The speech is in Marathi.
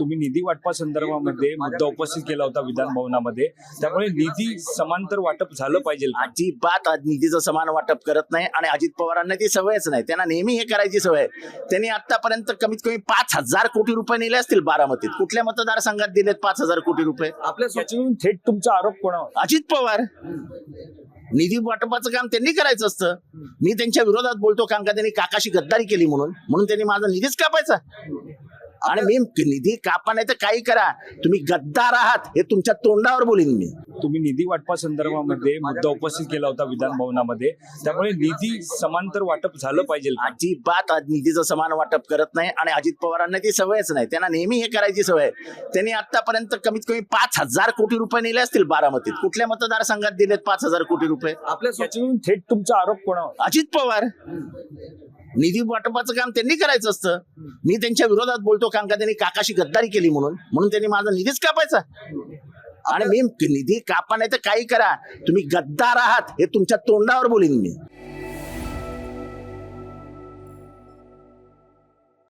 तुम्ही निधी वाटपा संदर्भामध्ये मुद्दा उपस्थित केला होता विधान भवनामध्ये. त्यामुळे निधी समांतर वाटप झालं पाहिजे? अजिबात आज निधीचं समान वाटप करत नाही आणि अजित पवारांना ती सवयच नाही. त्यांना नेहमी हे करायची सवय आहे. त्यांनी आतापर्यंत कमीत कमी पाच हजार कोटी रुपये नेले असतील बारामतीत. कुठल्या मतदारसंघात दिलेत पाच हजार कोटी रुपये? आपल्या याच्यावरून थेट तुमचा आरोप कोणावर? अजित पवार. निधी वाटपाचं काम त्यांनी करायचं असतं. मी त्यांच्या विरोधात बोलतो कारण का त्यांनी काकाशी गद्दारी केली म्हणून. म्हणून त्यांनी माझा निधीच कापायचा. आणि मी निधी कापा नाही तर काही करा. तुम्ही गद्दार आहात. हे तुमच्या तोंडावर बोलीन मी. तुम्ही निधी वाटपा संदर्भामध्ये मुद्दा उपस्थित केला होता विधान भवनामध्ये. त्यामुळे निधी समांतर वाटप झालं पाहिजे? अजिबात आज निधीचं समान वाटप करत नाही आणि अजित पवारांना ती सवयच नाही. त्यांना नेहमी हे करायची सवय. त्यांनी आतापर्यंत कमीत कमी पाच हजार कोटी रुपये नेले असतील बारामतीत. कुठल्या मतदारसंघात दिलेत पाच हजार कोटी रुपये? आपल्या थेट तुमचा आरोप कोणावर? अजित पवार. निधी वाटपाचं काम त्यांनी करायचं असतं. मी त्यांच्या विरोधात बोलतो कारण का त्यांनी काकाशी गद्दारी केली म्हणून. म्हणून त्यांनी माझा निधीच कापायचा. आणि मी निधी कापा नाही तर काही करा. तुम्ही गद्दार आहात हे तुमच्या तोंडावर बोलीन मी.